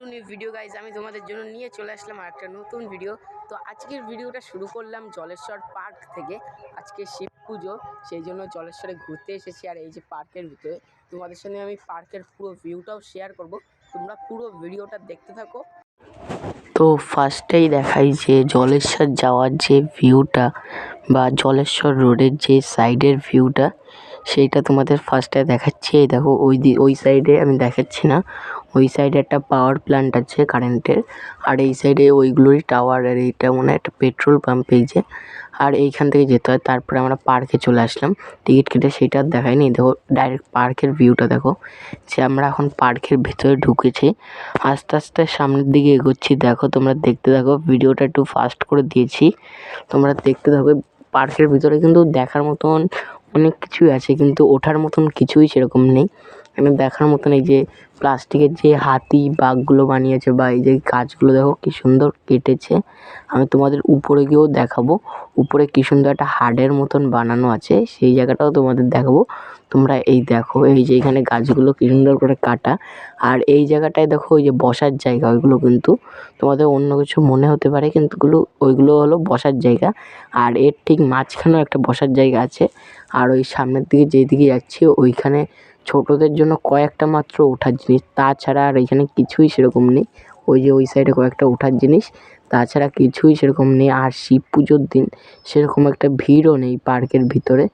নতুন video guys আমি তোমাদের জন্য নিয়ে চলে আসলাম আর একটা নতুন ভিডিও তো আজকের ভিডিওটা শুরু করলাম জলেশ্বর পার্ক থেকে। আজকে শিব পুজো, সেই জন্য জলেশ্বরে ঘুরতে এসেছি আর এই যে পার্কের ভিতরে। তোমাদের সঙ্গে আমি পার্কের পুরো ভিউটাও শেয়ার করব। তোমরা পুরো ভিডিওটা দেখতে থাকো। তো ফার্স্টেই দেখাই যে জলেশ্বর যাওয়ার যে ভিউটা বা জলেশ্বর রোডের যে সাইডের ভিউটা সেইটা তোমাদের ফার্স্টে দেখাচ্ছি। এই দেখো, ওই দি, ওই সাইডে আমি দেখাচ্ছি না। ওই সাইডে একটা পাওয়ার প্ল্যান্ট আছে কারেন্টের আর এই সাইডে ওইগুলোরই টাওয়ার আর এইটা মনে হয় একটা পেট্রোল পাম্প এই যে। আর এইখান থেকে যেতে হয়, তারপরে আমরা পার্কে চলে আসলাম। টিকিট কেটে সেটা আর দেখায়নি দেখো ডাইরেক্ট পার্কের ভিউটা দেখো। যে আমরা এখন পার্কের ভেতরে ঢুকেছি। আস্তে আস্তে সামনের দিকে এগোচ্ছি। দেখো, তোমরা দেখতে থাকো, ভিডিওটা একটু ফাস্ট করে দিয়েছি। তোমরা দেখতে থাকো পার্কের ভিতরে কিন্তু দেখার মতন অনেক কিছুই আছে কিন্তু ওঠার মতন কিছুই সেরকম নেই। এখানে দেখার মতন এই যে প্লাস্টিকের যে হাতি বাঘগুলো বানিয়েছে বা এই যে গাছগুলো, দেখো কি সুন্দর কেটেছে। আমি তোমাদের উপরে গিয়েও দেখাবো। উপরে কি সুন্দর একটা হার্ডের মতন বানানো আছে, সেই জায়গাটাও তোমাদের দেখাবো। তোমরা এই দেখো, এই যে এখানে গাছগুলো কি সুন্দর করে কাটা। আর এই জায়গাটায় দেখো ওই যে বসার জায়গা, ওইগুলো কিন্তু তোমাদের অন্য কিছু মনে হতে পারে, কিন্তু ওইগুলো হলো বসার জায়গা। আর এর ঠিক মাঝখানেও একটা বসার জায়গা আছে। আর ওই সামনের দিকে যেদিকে যাচ্ছি, ওইখানে ছোটদের জন্য কয়েকটা মাত্র ওঠার জিনিস। তাছাড়া আর এখানে কিছুই সেরকম নেই। ওই যে ওই সাইডে কয়েকটা ওঠার জিনিস। তাছাড়া কিছুই সেরকম নেই। আর শিব পুজোর দিন সেরকম একটা ভিড়ও নেই পার্কের ভিতরে।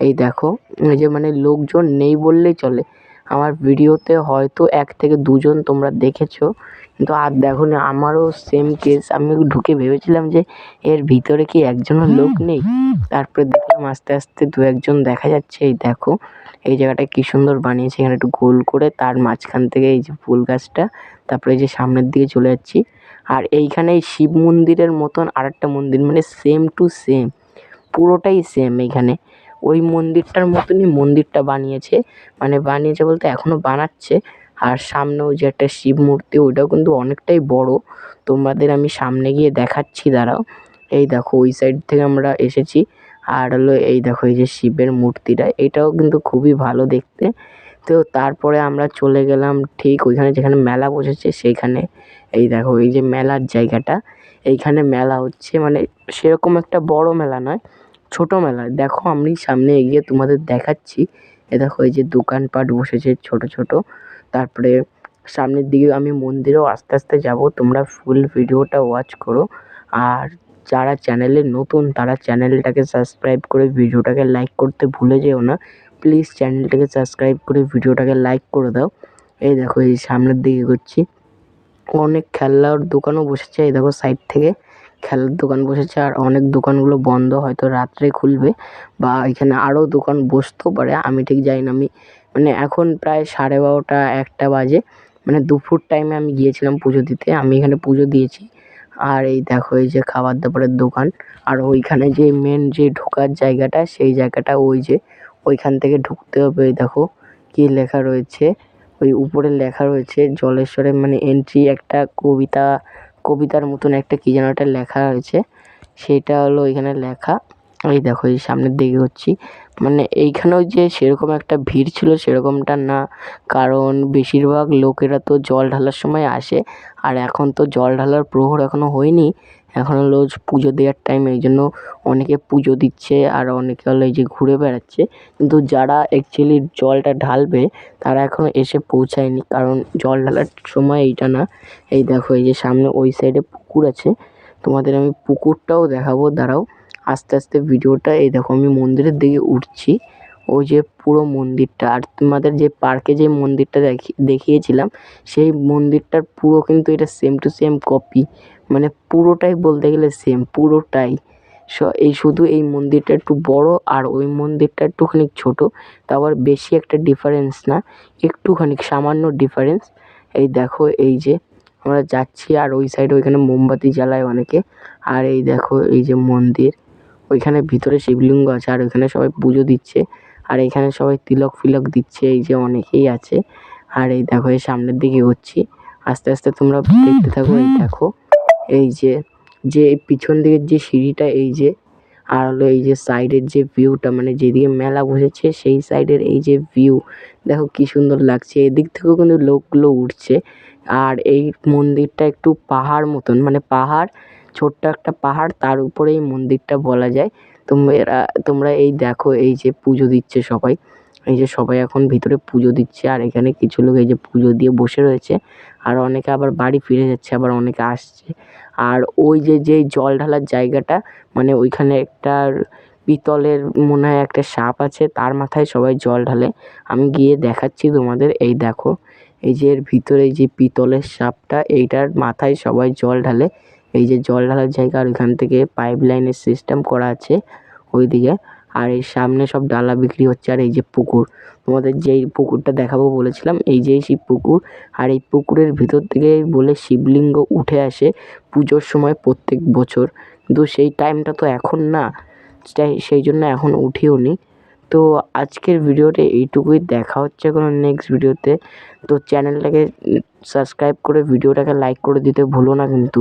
এই দেখো, এই যে মানে লোকজন নেই বললেই চলে। আমার ভিডিওতে হয়তো এক থেকে দুজন তোমরা দেখেছ। কিন্তু আর দেখো না আমারও সেম কেস আমি ঢুকে ভেবেছিলাম যে এর ভিতরে কি একজনও লোক নেই? তারপরে দেখলাম আস্তে আস্তে দু একজন দেখা যাচ্ছে। এই দেখো এই জায়গাটা কি সুন্দর বানিয়েছে। এখানে একটু গোল করে তার মাঝখান থেকে এই যে ফুল গাছটা তারপরে এই যে সামনের দিকে চলে যাচ্ছি। আর এইখানে এই শিব মন্দিরের মতন আরেকটা মন্দির মানে সেম টু সেম পুরোটাই সেম এইখানে। ওই মন্দিরটার মতনই মন্দিরটা বানিয়েছে। মানে বানিয়েছে বলতে এখনও বানাচ্ছে। আর সামনে ওই যে একটা শিব মূর্তি, ওইটাও কিন্তু অনেকটাই বড়। তোমাদের আমি সামনে গিয়ে দেখাচ্ছি, দাঁড়াও। এই দেখো, ওই সাইড থেকে আমরা এসেছি। আর হলো এই দেখো, এই যে শিবের মূর্তিটা, এটাও কিন্তু খুবই ভালো দেখতে। তো তারপরে আমরা চলে গেলাম ঠিক ওইখানে যেখানে মেলা বসেছে, সেইখানে। এই দেখো, এই যে মেলার জায়গাটা। এইখানে মেলা হচ্ছে মানে সেরকম একটা বড় মেলা নয়। ছোট মেলা দেখো, আমি সামনে এগিয়ে তোমাদের দেখাচ্ছি। এ দেখো, এই যে দোকানপাট বসেছে ছোট ছোট। তারপরে সামনের দিকে আমি মন্দিরেও আস্তে আস্তে যাব। তোমরা ফুল ভিডিওটা ওয়াচ করো। আর যারা চ্যানেলে নতুন, তারা চ্যানেলটাকে সাবস্ক্রাইব করে ভিডিওটাকে লাইক করতে ভুলে যেও না। প্লিজ চ্যানেলটাকে সাবস্ক্রাইব করে ভিডিওটাকে লাইক করে দাও। এই দেখো, এই সামনের দিকে করছি অনেক খেলনার দোকানও বসেছে, এই দেখো সাইড থেকে। খেলার দোকান বসেছে আর অনেক দোকানগুলো বন্ধ, হয়তো রাত্রে খুলবে বা এখানে আরও দোকান বসতেও পারে, আমি ঠিক জানি না। আমি মানে এখন প্রায় সাড়ে বারোটা, একটা বাজে মানে দুপুর টাইমে আমি গিয়েছিলাম পুজো দিতে, আমি এখানে পুজো দিয়েছি। আর এই দেখো, এই যে খাবার দাবারের দোকান, আর ওইখানে যে মেন যে ঢোকার জায়গাটা, সেই জায়গাটা ওই যে, ওইখান থেকে ঢুকতে হবে। দেখো, কি লেখা রয়েছে? ওই উপরে লেখা রয়েছে জলেশ্বরের মানে এন্ট্রি একটা কবিতা কবিতার মতন একটা কি যেন একটা লেখা রয়েছে। সেটা হলো এখানে লেখা এই দেখো, এই সামনের দিকে হচ্ছি। মানে এইখানেও যে সেরকম একটা ভিড় ছিল সেরকমটা না। কারণ বেশিরভাগ লোকেরা তো জল ঢালার সময় আসে। আর এখন তো জল ঢালার প্রহর এখনও হয়নি। এখন হলো পুজো দেওয়ার টাইম এই জন্য অনেকে পুজো দিচ্ছে আর অনেকে হলো এই যে ঘুরে বেড়াচ্ছে। কিন্তু যারা অ্যাকচুয়ালি জলটা ঢালবে, তারা এখনও এসে পৌঁছায়নি। কারণ জল ঢালার সময় এইটা না। এই দেখো, এই যে সামনে ওই সাইডে পুকুর আছে। তোমাদের আমি পুকুরটাও দেখাবো, দাঁড়াও। আস্তে আস্তে ভিডিওটা, এই দেখো আমি মন্দিরের দিকে উঠছি। ওই যে পুরো মন্দিরটা, আর তোমাদের যে পার্কে যে মন্দিরটা দেখি, দেখিয়েছিলাম, সেই মন্দিরটার পুরো কিন্তু এটা সেম টু সেম কপি মানে পুরোটাই বলতে গেলে সেম পুরোটাই। স, এই শুধু এই মন্দিরটা একটু বড়, আর ওই মন্দিরটা একটুখানি ছোট তাও আবার বেশি একটা ডিফারেন্স না, একটুখানি সামান্য ডিফারেন্স এই দেখো, এই যে আমরা যাচ্ছি, আর ওই সাইডে ওইখানে মোমবাতি জ্বালায় অনেকে। আর এই দেখো, এই যে মন্দির। ওইখানে ভিতরে শিবলিঙ্গ আছে আর ওইখানে সবাই পুজো দিচ্ছে। আর এইখানে সবাই তিলক ফিলক দিচ্ছে, এই যে অনেকেই আছে। আর এই দেখো, এই সামনের দিকে এগোচ্ছি। আস্তে আস্তে তোমরা দেখতে থাকো, এই দেখো। এই যে যে পিছন দিকের যে সিঁড়িটা, এই যে, আর হলো এই যে সাইডের যে ভিউটা মানে যেদিকে মেলা বসেছে, সেই সাইডের এই যে ভিউ। দেখো কি সুন্দর লাগছে। এদিক থেকেও কিন্তু লোকগুলো উঠছে। আর এই মন্দিরটা একটু পাহাড় মতন মানে পাহাড় ছোট্ট একটা পাহাড়, তার উপরে এই মন্দিরটা বলা যায়। তোমরা তোমরা এই দেখো, এই যে পুজো দিচ্ছে সবাই। এই যে সবাই এখন ভিতরে পুজো দিচ্ছে, আর এখানে কিছু লোক এই যে পুজো দিয়ে বসে রয়েছে। আর অনেকে আবার বাড়ি ফিরে যাচ্ছে, আবার অনেকে আসছে। আর ওই যে যেই জল ঢালার জায়গাটা মানে ওইখানে একটা পিতলের মনে হয় একটা সাপ আছে, তার মাথায় সবাই জল ঢালে। আমি গিয়ে দেখাচ্ছি তোমাদের, এই দেখো। এই যে এর ভিতরে যে পিতলের সাপটা, এইটার মাথায় সবাই জল ঢালে। এই যে জল ঢালার জায়গা আর ওইখান থেকে পাইপ লাইনের সিস্টেম করা আছে ওইদিকে। আর এই সামনে সব ডালা বিক্রি হচ্ছে আর এই যে পুকুর। তোমাদের যেই পুকুরটা দেখাবো বলেছিলাম, এই যে সেই পুকুর। আর এই পুকুরের ভিতর থেকে বলে শিবলিঙ্গ উঠে আসে পুজোর সময় প্রত্যেক বছর। কিন্তু সেই টাইমটা তো এখন না সেই জন্য এখন উঠিও নি। তো আজকের ভিডিওটা এইটুকুই, দেখা হচ্ছে কোনো নেক্সট ভিডিওতে তো চ্যানেলটাকে সাবস্ক্রাইব করে ভিডিওটাকে লাইক করে দিতে ভুলো না কিন্তু।